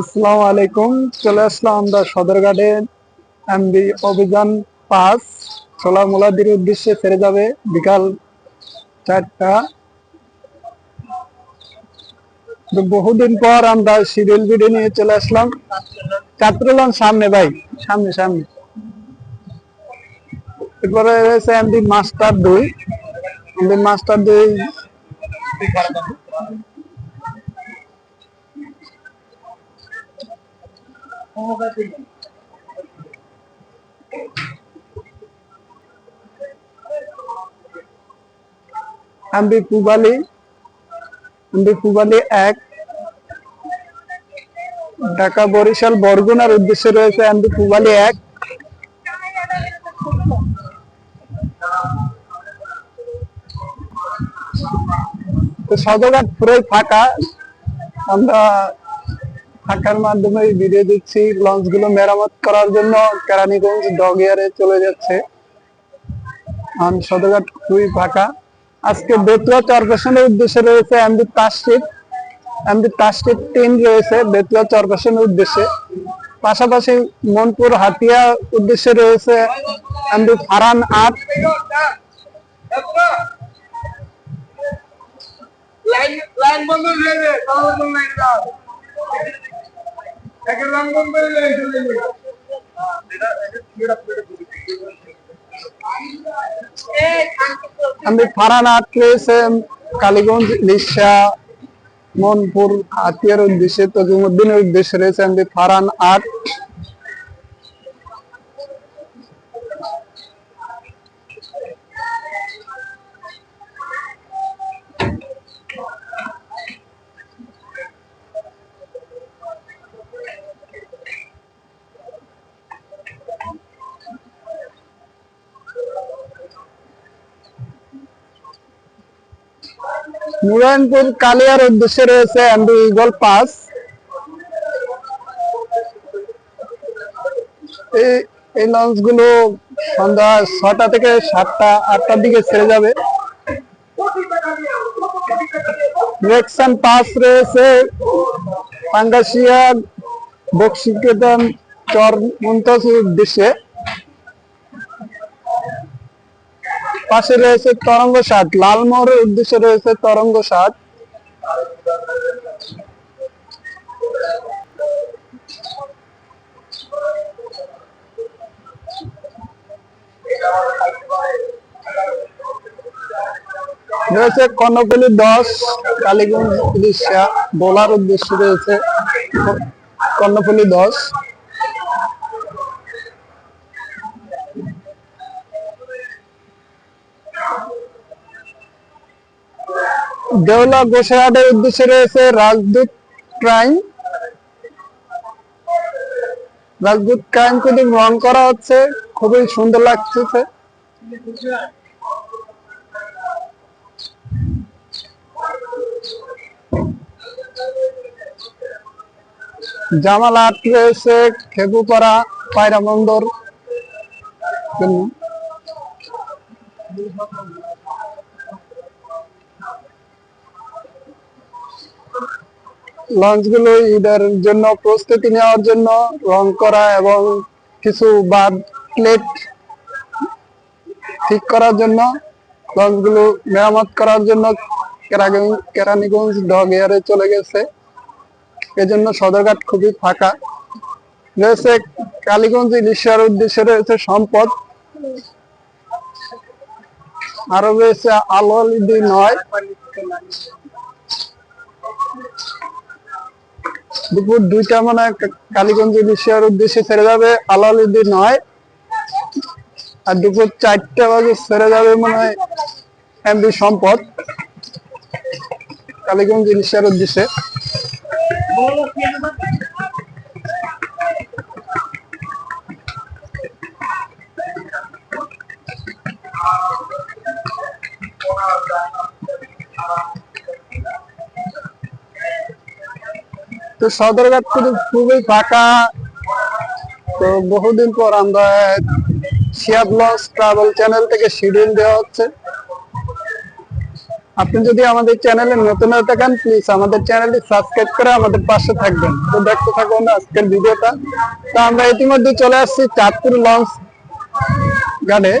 আসসালামু আলাইকুম, চলে আসলাম আমরা সদরঘাটে এমবি অভিযান পাস ছোলা মোলাদির উদ্দেশ্যে ছেড়ে যাবে বিকাল চারটা। বহুদিন পর আমরা শিডিউল ভিডিও নিয়ে চলে আসলাম। চাত্রলন সামনে ভাই, সামনে সামনে। এরপরে রয়েছে এমবি মাস্টার দুই। এমবি মাস্টার দুই। এমবি পুবালি এমবি পুবালি এক। ঢাকা, বরিশাল, বরগুনার উদ্দেশ্যে রয়েছে এমবি পুবালি এক। তো সদরঘাট পুরোই ফাঁকা। আমরা ফাঁকার মাধ্যমে ভিডিও দিচ্ছি। লঞ্চগুলো মেরামত করার জন্য কেরানীগঞ্জ ডগিয়ারে চলে যাচ্ছে। আর সদরঘাট খুবই ফাঁকা। আজকে বেতুয়া চরপেশনের উদ্দেশ্যে রয়েছে এমবি তাসটিপ এমবি তাসটিপ তিন রয়েছে বেতুয়া চরপেশনের উদ্দেশ্যে। পাশাপাশি মনপুর হাতিয়া উদ্দেশ্যে রয়েছে এমবি ফারান আট। লাইন লাইন বন্ধ হয়ে যাবে একের দাম কম করে আমি ফারান আট রয়েছে কালীগঞ্জ লিসা মনপুর, হাতিয়ার উদ্দেশ্যে তজুমুদ্দিনের উদ্দেশ্যে রয়েছে আমি ফারান আট। নুরায়ণপুর কালিয়ার উদ্দেশ্যে রয়েছে এমবি ইগল পাস এই এই লঞ্চগুলো সন্ধ্যা ছটা থেকে সাতটা, আটটার দিকে ছেড়ে যাবে। রেকসান পাস রয়েছে। পাঙ্গাসিয়া, বক্সিকেতন, চর, মুন্তাসির উদ্দেশ্যে। পাশে রয়েছে তরঙ্গ সাত। লালমোহরের উদ্দেশ্যে রয়েছে তরঙ্গ সাত। রয়েছে কর্ণপল্লী দশ, কালীগঞ্জ উড়িষ্যা, বোলার উদ্দেশ্যে রয়েছে কর্ণপল্লী দশ। দেওলা গোসাহাটের উদ্দেশ্যে রয়েছে রাজদূত ক্রাইম। রাজদূত ক্রাইম কিন্তু রং করা হচ্ছে, খুবই সুন্দর লাগতেছে। জামাল আট রয়েছে খেপুপাড়া পায়রা বন্দর জন্য লঞ্চগুলো ঈদের জন্য, প্রস্তুতি নেওয়ার জন্য রং করা এবং কিছু বাদ প্লেট ঠিক করার জন্য, লঞ্চগুলো মেরামত করার জন্য কেরানীগঞ্জ ডগ এয়ারে চলে গেছে। এজন্য সদরঘাট খুবই ফাঁকা। রয়েছে কালীগঞ্জ ইলিশার উদ্দেশ্যে রয়েছে সম্পদ। আরও রয়েছে আলো নয়। দুপুর দুইটা মানে কালীগঞ্জ ইলিশিয়ার উদ্দেশ্যে ছেড়ে যাবে, আলাল উদ্দিন নয়। আর দুপুর চারটা বাজে ছেড়ে যাবে মনে এমবি সম্পদ, কালীগঞ্জ ইলিশিয়ার উদ্দেশ্যে। তো সদরঘাট কিন্তু খুবই ফাঁকা। তো বহুদিন পর আমরা শিয়া ব্লগস ট্রাভেল চ্যানেল থেকে শিডিউল দেওয়া হচ্ছে। আপনি যদি আমাদের চ্যানেলে নতুন হয়ে থাকেন প্লিজ আমাদের চ্যানেলটি সাবস্ক্রাইব করে আমাদের পাশে থাকবেন। তো দেখতে থাকুন আজকের ভিডিওটা। তো আমরা ইতিমধ্যে চলে আসছি চাঁদপুর লঞ্চ ঘাটে।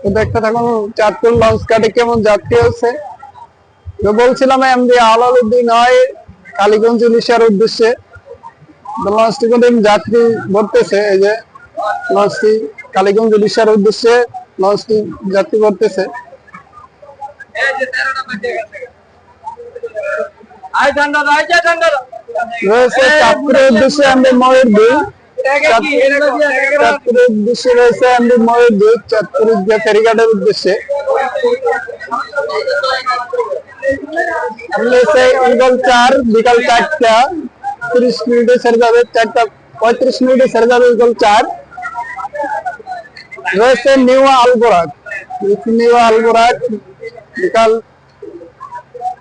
তো দেখতে থাকুন চাঁদপুর লঞ্চ ঘাটে কেমন যাত্রী হচ্ছে। তো বলছিলাম এমডি আলাউদ্দিন হয়। কালীগঞ্জ ইলিশার উদ্দেশ্যে লঞ্চটি কিন্তু যাত্রী ভরতেছে এই যে লঞ্চটি কালীগঞ্জ ইলিশার উদ্দেশ্যে লঞ্চটি যাত্রী ভরতেছে রয়েছে চাঁদপুরের উদ্দেশ্যে এমডি ময়ূর দুই। চাঁদপুরের উদ্দেশ্যে রয়েছে এমডি ময়ূর দুই চাঁদপুরের যে ফেরিঘাটের উদ্দেশ্যে। রয়েছে ইগল চার, বিকাল চারটা, তিরিশ মিনিটে সেরে যাবে, চারটা, পঁয়ত্রিশ মিনিটে সেরে যাবে ইগল চার। রয়েছে নিউ আলবোরাক নিউ আলবোরাক বিকাল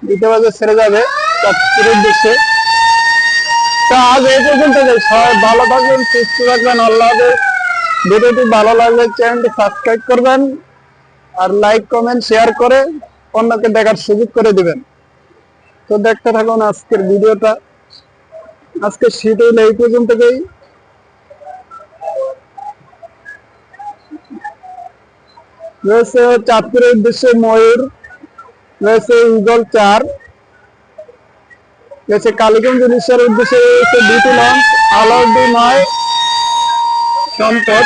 দুটো বাজে ছেড়ে যাবে চাঁদপুরের উদ্দেশ্যে। তো আজ এই পর্যন্ত সবাই ভালো থাকবেন, সুস্থ থাকবেন, আল্লাহ। ভিডিওটি ভালো লাগলে চ্যানেলটি সাবস্ক্রাইব করবেন, আর লাইক, কমেন্ট, শেয়ার করে অন্যকে দেখার সুযোগ করে দিবেন। তো দেখতে থাকুন আজকের ভিডিওটা। আজকে শীত হইলে এই পর্যন্তই রয়েছে চাঁদপুরের উদ্দেশ্যে ময়ূর, রয়েছে ইগল চার, রয়েছে কালীগঞ্জ উড়িষ্যার উদ্দেশ্যে রয়েছে দুটি লঞ্চ, আলাউদ্দিন নয় সম্পদ